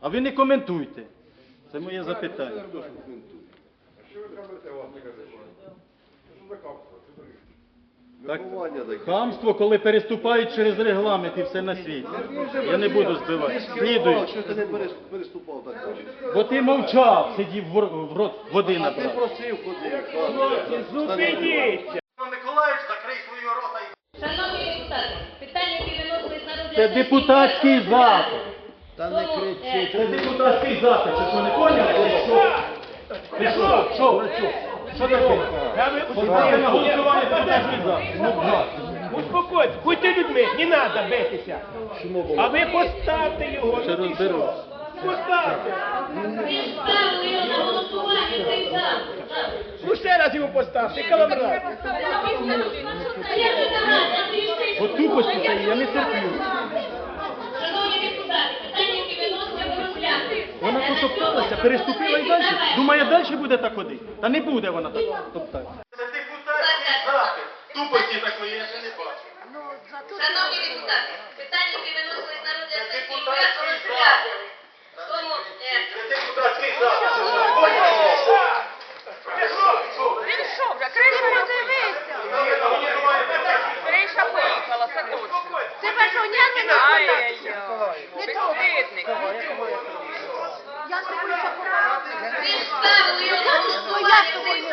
А ви не коментуйте. Це моє запитання. Так, Виховання таке. хамство, коли переступають через регламент і все на світі. Я не буду збивати. Слідую. Що ти не переступав так? Бо ти мовчав, сидів в ро- в рот води А ти набрав. просив ходив. Зупиніться! Миколаївич, закрий свої рота. Шановні депутати, питання, які виносились на розгляд Це депутатський запит. Та не кричіть. е, Це депутатський запит. Чи що не поняли? Ти що? Ти що? Що? Що таке? Та Поставте на голосування депутатський запит. Ну, будь ласка. Успокойтесь, будьте людьми, не треба битися. А ви поставте його. Ну, розберу. що? Поставте. Ви ставили його на голосування, цей запит. Ну ще раз його поставте, каламрад. Я не знаю, я трішки- От тупості я не терплю. Вона потопталася, переступила і далі. Думає, далі буде так ходити. Та не буде вона так топтати. Це депутатський захист. Тупості такої я ще не бачу. Ну, Шановні депутати, питання, які виносились на розгляд сесії, ми розглядали. Тому... Е, це депутатський захист. Він що вже? Криша подивися. Криша поїхала, це точно. Це вашого нянька не have to win